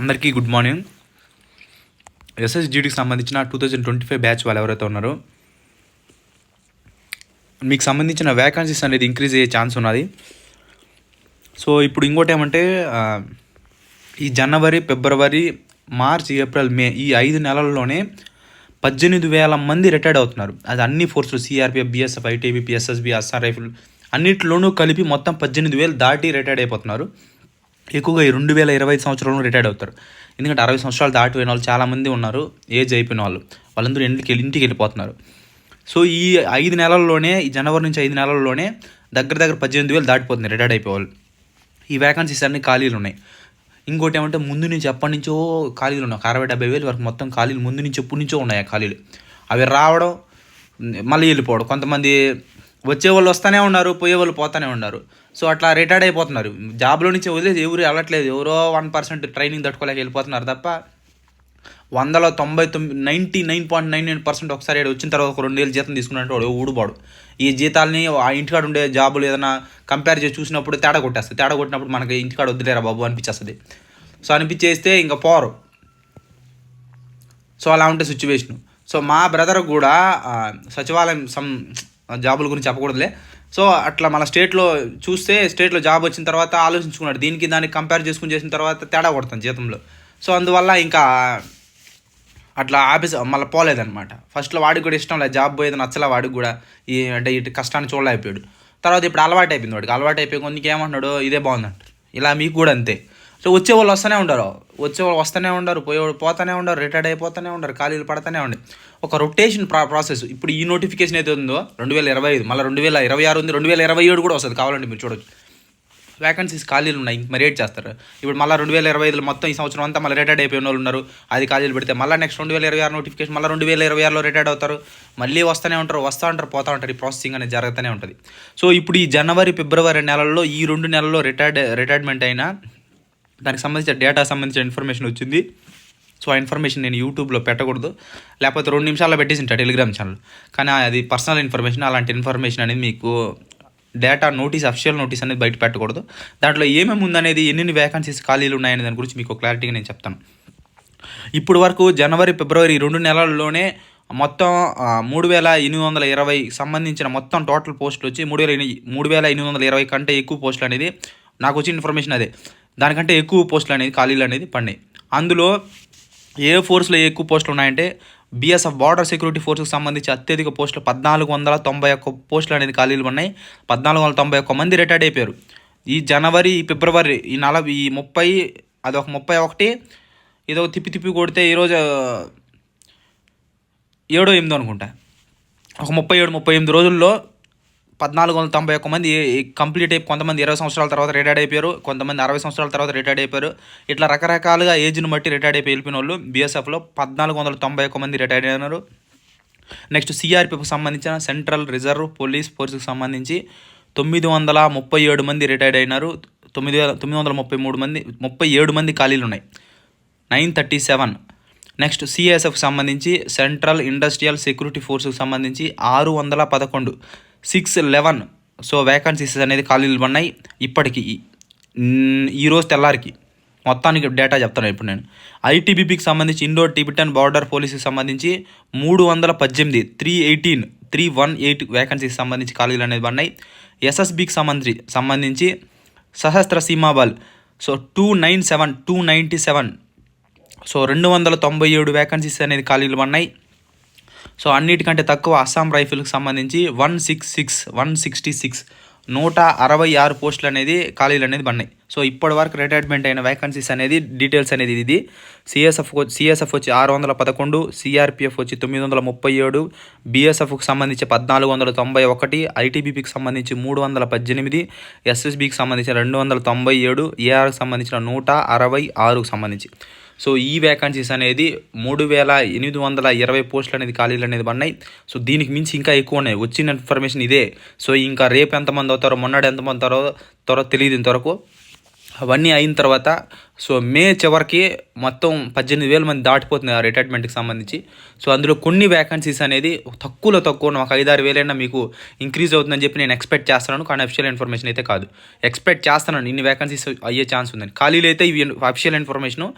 అందరికీ good morning. ఎస్ఎస్జిడికి సంబంధించిన two thousand twenty five batch వాళ్ళు ఎవరైతే ఉన్నారో మీకు సంబంధించిన వ్యాకన్సీస్ అనేది ఇంక్రీజ్ అయ్యే ఛాన్స్ ఉన్నది. సో ఇప్పుడు ఇంకోటి ఏమంటే ఈ జనవరి ఫిబ్రవరి మార్చ్ ఏప్రిల్ మే ఈ ఐదు నెలల్లోనే పద్దెనిమిది వేల మంది రిటైర్డ్ అవుతున్నారు. అది అన్ని ఫోర్సులు CRPF BSF ITB PSSB Assam rifle అన్నింటిలోనూ కలిపి మొత్తం పద్దెనిమిది వేలు దాటి రిటైర్డ్ అయిపోతున్నారు. ఎక్కువగా ఈ రెండు వేల ఇరవై సంవత్సరంలో రిటైర్డ్ అవుతారు. ఎందుకంటే అరవై సంవత్సరాలు దాటిపోయిన వాళ్ళు చాలామంది ఉన్నారు ఏజ్ అయిపోయిన వాళ్ళు. వాళ్ళందరూ ఇంటికి వెళ్ళి ఇంటికి వెళ్ళిపోతున్నారు. సో ఈ ఐదు నెలల్లోనే ఈ జనవరి నుంచి ఐదు నెలల్లోనే దగ్గర దగ్గర పద్దెనిమిది వేలు దాటిపోతుంది రిటైర్డ్ అయిపోవాలి ఈ వ్యాకన్సీస్ అన్ని ఖాళీలు ఉన్నాయి. ఇంకోటి ఏమంటే ముందు నుంచి ఎప్పటి నుంచో ఖాళీలు ఉన్నాయి. అరవై డెబ్బై వేలు వరకు మొత్తం ఖాళీలు ముందు నుంచి ఎప్పటి నుంచో ఉన్నాయి ఆ ఖాళీలు. అవి రావడం మళ్ళీ వెళ్ళిపోవడం. కొంతమంది వచ్చే వాళ్ళు వస్తూనే ఉన్నారు పోయేవాళ్ళు పోతూనే ఉన్నారు. సో అట్లా రిటైర్డ్ అయిపోతున్నారు. జాబ్లో నుంచి వదిలేసి ఎవరు వెళ్ళట్లేదు. ఎవరో వన్ పర్సెంట్ ట్రైనింగ్ తట్టుకోలేక వెళ్ళిపోతున్నారు తప్ప వందలో తొంభై తొమ్మిది ninety nine point nine nine percent ఒకసారి ఈడ వచ్చిన తర్వాత ఒక రెండు వేలు జీతం తీసుకున్నట్టు వాడు ఊడుబాడు ఈ జీతాలని ఆ ఇంటికాడ ఉండే జాబులు ఏదైనా కంపేర్ చేసి చూసినప్పుడు తేడా కొట్టేస్తుంది. తేడా కొట్టినప్పుడు మనకి ఇంటికాడ వద్దులేరా బాబు అనిపించేస్తుంది. సో అనిపించేస్తే ఇంకా పోరు. సో అలా ఉంటే సిచ్యువేషను సో మా బ్రదర్ కూడా సచివాలయం సమ్ జాబుల గురించి చెప్పకూడదులే. సో అట్లా మన స్టేట్లో చూస్తే స్టేట్లో జాబ్ వచ్చిన తర్వాత ఆలోచించుకున్నాడు. దీనికి దానికి కంపేర్ చేసుకుని చేసిన తర్వాత తేడా కొడతాం జీతంలో సో అందువల్ల ఇంకా అట్లా ఆఫీస్ మళ్ళీ పోలేదనమాట ఫస్ట్లో వాడికి కూడా ఇష్టం లేదు. జాబ్ పోయేది నచ్చలే వాడికి కూడా. ఈ అంటే ఇటు కష్టాన్ని చూడలేకపోయాడు. తర్వాత ఇప్పుడు అలవాటు అయిపోయింది వాడికి. అలవాటు అయిపోయి కొన్ని ఏమంటున్నాడు ఇదే బాగుందంట. ఇలా మీకు కూడా అంతే. సో వచ్చే వాళ్ళు వస్తూనే ఉంటారు వచ్చే వాళ్ళు వస్తూనే ఉండరు. పోయే పోతూనే ఉండరు. రిటైర్డ్ అయిపోతూనే ఉండరు. ఖాళీలు పడుతూనే ఉండే ఒక రొటేషన్ ప్రా ప్రాసెస్ ఇప్పుడు ఈ నోటిఫికేషన్ అయితే ఉందో రెండు వేల ఇరవై ఐదు మళ్ళీ రెండు వేల ఇరవై ఆరు ఉంది రెండు వేల ఇరవై ఏడు కూడా వస్తుంది కావాలంటే మీరు చూడొచ్చు. వ్యాకన్సీస్ ఖాళీలు ఉన్నాయి మరి రేట్ చేస్తారు. ఇప్పుడు మళ్ళీ రెండు వేల ఇరవై ఐదులో మొత్తం ఈ సంవత్సరం అంతా మళ్ళీ రిటైర్డ్ అయిపోయిన వాళ్ళు ఉన్నారు అది ఖాళీలు పెడితే మళ్ళీ నెక్స్ట్ రెండు వేల ఇరవై ఆరు నోటిఫికేషన్ మళ్ళీ రెండు వేల ఇరవై ఆరులో రిటైర్డ్ అవుతారు. మళ్ళీ వస్తూనే ఉంటారు వస్తూ ఉంటారు పోతూ ఉంటారు. ఈ ప్రాసెసింగ్ అనేది జరుగుతూనే ఉంటుంది. సో ఇప్పుడు ఈ జనవరి ఫిబ్రవరి నెలల్లో ఈ రెండు నెలల్లో రిటైర్డ్ రిటైర్మెంట్ అయినా దానికి సంబంధించిన డేటా సంబంధించిన ఇన్ఫర్మేషన్ వచ్చింది. సో ఆ ఇన్ఫర్మేషన్ నేను యూట్యూబ్లో పెట్టకూడదు. లేకపోతే రెండు నిమిషాల్లో పెట్టేసింటా టెలిగ్రామ్ ఛానల్ కానీ అది పర్సనల్ ఇన్ఫర్మేషన్ అలాంటి ఇన్ఫర్మేషన్ అనేది మీకు డేటా నోటీస్ అఫిషియల్ నోటీస్ అనేది బయట పెట్టకూడదు. దాంట్లో ఏమేమి ఉందనేది ఎన్ని వ్యాకన్సీస్ ఖాళీలు ఉన్నాయనే దాని గురించి మీకు క్లారిటీగా నేను చెప్తాను. ఇప్పుడు వరకు జనవరి ఫిబ్రవరి రెండు నెలల్లోనే మొత్తం మూడు వేల ఎనిమిది వందల ఇరవై సంబంధించిన మొత్తం టోటల్ పోస్టులు వచ్చి మూడు వేల మూడు వేల ఎనిమిది వందల ఇరవై కంటే ఎక్కువ పోస్టులు అనేది నాకు వచ్చిన ఇన్ఫర్మేషన్ అదే. దానికంటే ఎక్కువ పోస్టులు అనేది ఖాళీలు అనేది పడినాయి. అందులో ఏ ఫోర్స్లో ఎక్కువ పోస్టులు ఉన్నాయంటే బీఎస్ఎఫ్ బార్డర్ సెక్యూరిటీ ఫోర్స్కి సంబంధించి అత్యధిక పోస్టులు పద్నాలుగు వందల తొంభై ఒక్క పోస్టులు అనేది ఖాళీలు ఉన్నాయి. పద్నాలుగు వందల తొంభై ఒక్క మంది రిటైర్డ్ అయిపోయారు. ఈ జనవరి ఈ ఫిబ్రవరి ఈ నలభై ఈ ముప్పై అదొక ముప్పై ఒకటి ఇదొక తిప్పి తిప్పి కొడితే ఈరోజు ఏడో ఎనిమిదో అనుకుంటా. ఒక ముప్పై ఏడు ముప్పై ఎనిమిది రోజుల్లో పద్నాలుగు వందల తొంభై ఒక్క మంది కంప్లీట్ అయిపోయి కొంతమంది ఇరవై సంవత్సరాల తర్వాత రిటైర్డ్ అయిపోయారు కొంతమంది అరవై సంవత్సరాల తర్వాత రిటైర్డ్ అయిపోయారు. ఇట్లా రకరకాలుగా ఏజ్ని బట్టి రిటైర్డ్ అయిపోయి వెళ్ళిపోయిన వాళ్ళు బీఎస్ఎఫ్లో పద్నాలుగు వందల తొంభై ఒక్క మంది రిటైర్డ్ అయినారు. నెక్స్ట్ సిఆర్పిఎఫ్కి సంబంధించిన సెంట్రల్ రిజర్వ్ పోలీస్ ఫోర్స్కి సంబంధించి తొమ్మిది వందల ముప్పై ఏడు మంది రిటైర్డ్ అయినారు. తొమ్మిది వేల తొమ్మిది వందల ముప్పై మూడు మంది ముప్పై ఏడు మంది ఖాళీలు ఉన్నాయి. Nine thirty seven. నెక్స్ట్ సిఎస్ఎఫ్కి సంబంధించి సెంట్రల్ ఇండస్ట్రియల్ సెక్యూరిటీ ఫోర్స్కి సంబంధించి ఆరు వందల పదకొండు. Six eleven. సో వేకన్సీస్ అనేది ఖాళీలు ఉన్నాయి ఇప్పటికి ఈరోజు ఈ రోజు తెల్లారికి. మొత్తానికి డేటా చెప్తాను ఇప్పుడు నేను. ఐటీబీపీకి సంబంధించి ఇండో టిబిటన్ బార్డర్ పోలీస్కి సంబంధించి మూడు వందల పద్దెనిమిది three eighteen three one eight వేకెన్సీకి సంబంధించి ఖాళీలు అనేది ఉన్నాయి ఎస్ఎస్బికి సంబంధించి సంబంధించి Sashastra Seema Bal so two nine seven two ninety seven so రెండు వందల తొంభై ఏడు వేకెన్సీస్ అనేది ఖాళీలు ఉన్నాయి సో అన్నిటికంటే తక్కువ అస్సాం రైఫిల్కి సంబంధించి one six six one sixty six నూట అరవై ఆరు పోస్టులు అనేది ఖాళీలు అనేది పడినాయి సో ఇప్పటి వరకు రిటైర్మెంట్ అయిన వేకన్సీస్ అనేది డీటెయిల్స్ అనేది ఇది. సిఎస్ఎఫ్ సిఎస్ఎఫ్ వచ్చి ఆరు వందల పదకొండు సిఆర్పిఎఫ్ వచ్చి తొమ్మిది వందల ముప్పై ఏడు బీఎస్ఎఫ్కి సంబంధించి పద్నాలుగు వందల తొంభై ఒకటి ఐటీబీపీకి సంబంధించి మూడు వందల పద్దెనిమిది ఎస్ఎస్బికి సంబంధించిన రెండు వందల తొంభై ఏడు ఏఆర్కి సంబంధించిన నూట అరవై ఆరుకు సంబంధించి. సో ఈ వేకన్సీస్ అనేది మూడు వేల ఎనిమిది వందల ఇరవై పోస్టులు అనేది ఖాళీలు అనేది పడినాయి. సో దీనికి మించి ఇంకా ఎక్కువ ఉన్నాయి. వచ్చిన ఇన్ఫర్మేషన్ ఇదే. సో ఇంకా రేపు ఎంతమంది అవుతారో మొన్నడు ఎంతమంది అవుతారో త్వర తెలియదు ఇంతవరకు. అవన్నీ అయిన తర్వాత సో మే చివరికి మొత్తం పద్దెనిమిది వేల మంది దాటిపోతుంది ఆ రిటైర్మెంట్కి సంబంధించి. సో అందులో కొన్ని వ్యాకన్సీస్ అనేది తక్కువలో తక్కువ ఒక ఐదారు వేలైనా మీకు ఇంక్రీజ్ అవుతుందని చెప్పి నేను ఎక్స్పెక్ట్ చేస్తున్నాను. కానీ అఫిషియల్ ఇన్ఫర్మేషన్ అయితే కాదు. ఎక్స్పెక్ట్ చేస్తున్నాను. ఇన్ని వ్యాకన్సీస్ అయ్యే ఛాన్స్ ఉందని. ఖాళీలు అయితే ఇవి అఫిషియల్ ఇన్ఫర్మేషను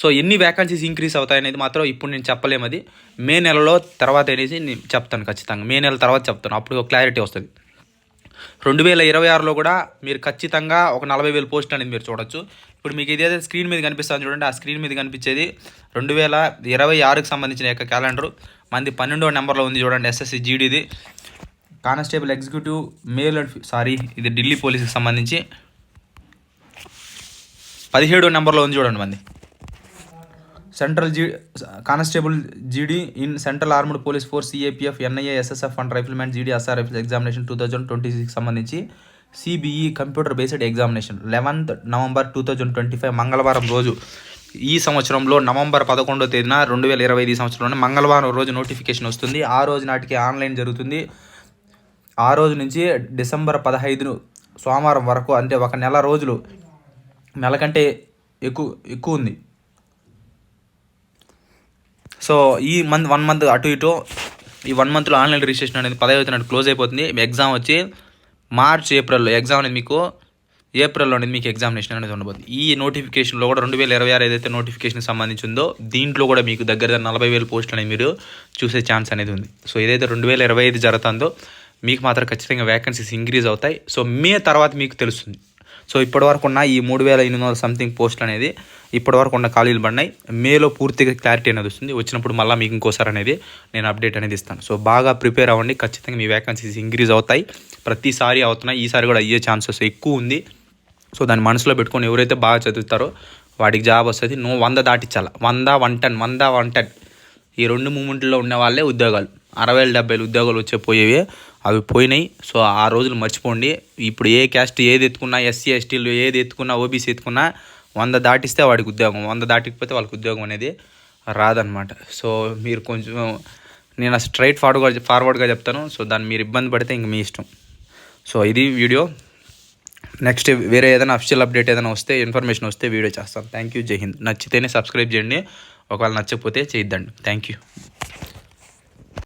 సో ఎన్ని వ్యాకన్సీస్ ఇంక్రీస్ అవుతాయి అనేది మాత్రం ఇప్పుడు నేను చెప్పలేము అది. మే నెలలో తర్వాత అనేసి నేను చెప్తాను ఖచ్చితంగా. మే నెల తర్వాత చెప్తాను. అప్పుడు క్లారిటీ వస్తుంది. రెండు వేల ఇరవై ఆరులో కూడా మీరు ఖచ్చితంగా ఒక నలభై వేల పోస్ట్ అనేది మీరు చూడొచ్చు. ఇప్పుడు మీకు ఏదైతే స్క్రీన్ మీద కనిపిస్తుంది చూడండి. ఆ స్క్రీన్ మీద కనిపించేది రెండు వేల ఇరవై ఆరుకి సంబంధించిన యొక్క క్యాలెండర్ మంది పన్నెండో నెంబర్లో ఉంది చూడండి SSC జీడీది constable executive male and sorry ఇది ఢిల్లీ పోలీస్కి సంబంధించి పదిహేడో నెంబర్లో ఉంది చూడండి మంది. Central G constable GD in central armed police force CAPF NIA SSF and riflemen GD SRF examination two thousand twenty six సంబంధించి CBE computer based examination. Eleventh November two thousand twenty five మంగళవారం రోజు. ఈ సంవత్సరంలో November పదకొండో తేదీన రెండు వేల ఇరవై ఐదు సంవత్సరంలో మంగళవారం రోజు నోటిఫికేషన్ వస్తుంది. ఆ రోజు నాటికి ఆన్లైన్ జరుగుతుంది. ఆ రోజు నుంచి డిసెంబర్ పదహైదును సోమవారం వరకు అంటే ఒక నెల రోజులు. నెల కంటే ఎక్కువ ఎక్కువ ఉంది. సో ఈ మంత్ వన్ మంత్ అటు ఇటు ఈ వన్ మంత్లో ఆన్లైన్ రిజిస్ట్రేషన్ అనేది పదహైదు తేదీ క్లోజ్ అయిపోతుంది. మీ ఎగ్జామ్ వచ్చి మార్చ్ ఏప్రిల్లో ఎగ్జామ్ అనేది మీకు ఏప్రిల్లో అనేది మీకు ఎగ్జామినేషన్ అనేది ఉండబోతుంది. ఈ నోటిఫికేషన్లో కూడా రెండు వేల ఇరవై ఆరు ఏదైతే నోటిఫికేషన్ సంబంధించి ఉందో దీంట్లో కూడా మీకు దగ్గర దగ్గర నలభై వేల పోస్టులు అనేది మీరు చూసే ఛాన్స్ అనేది ఉంది. సో ఏదైతే రెండు వేల ఇరవై ఐదు జరుగుతుందో మీకు మాత్రం ఖచ్చితంగా వ్యాకెన్సీస్ ఇంక్రీజ్ అవుతాయి. సో మే తర్వాత మీకు తెలుస్తుంది. సో ఇప్పటివరకు ఉన్న ఈ మూడు వేల ఎనిమిది వందల సంథింగ్ పోస్టులు అనేది ఇప్పటివరకు ఉన్న ఖాళీలు పడినాయి. మేలో పూర్తిగా క్లారిటీ అనేది వస్తుంది. వచ్చినప్పుడు మళ్ళీ మీకు ఇంకోసారి అనేది నేను అప్డేట్ అనేది ఇస్తాను. సో బాగా ప్రిపేర్ అవ్వండి. ఖచ్చితంగా మీ వ్యాకెన్సీస్ ఇంక్రీజ్ అవుతాయి. ప్రతిసారి అవుతున్నాయి ఈసారి కూడా అయ్యే ఛాన్సెస్ ఎక్కువ ఉంది. సో దాన్ని మనసులో పెట్టుకొని ఎవరైతే బాగా చదువుతారో వాడికి జాబ్ వస్తుంది. నువ్వు వంద దాటించాలి? వంద వన్ టెన్ వంద వన్ టెన్ ఈ రెండు మూమెంట్లో ఉన్న వాళ్ళే ఉద్యోగాలు. అరవై వేలు డెబ్బై ఉద్యోగాలు వచ్చే పోయేవి. అవి పోయినాయి. సో ఆ రోజులు మర్చిపోండి. ఇప్పుడు ఏ క్యాస్ట్ ఏది ఎత్తుకున్నా ఎస్సీ ఎస్టీలు ఏది ఎత్తుకున్నా ఓబీసీ ఎత్తుకున్నా వంద దాటిస్తే వాడికి ఉద్యోగం. వంద దాటికపోతే వాళ్ళకి ఉద్యోగం అనేది రాదనమాట సో మీరు కొంచెం నేను స్ట్రైట్ ఫార్వర్డ్గా ఫార్వర్డ్గా చెప్తాను. సో దాన్ని మీరు ఇబ్బంది పడితే ఇంక మీ ఇష్టం. సో ఇది వీడియో. నెక్స్ట్ వేరే ఏదైనా అఫిషియల్ అప్డేట్ ఏదైనా వస్తే ఇన్ఫర్మేషన్ వస్తే వీడియో చేస్తాను. థ్యాంక్ యూ జై హింద్. నచ్చితేనే సబ్స్క్రైబ్ చేయండి. ఒకవేళ నచ్చకపోతే చేయిద్దండి. Thank you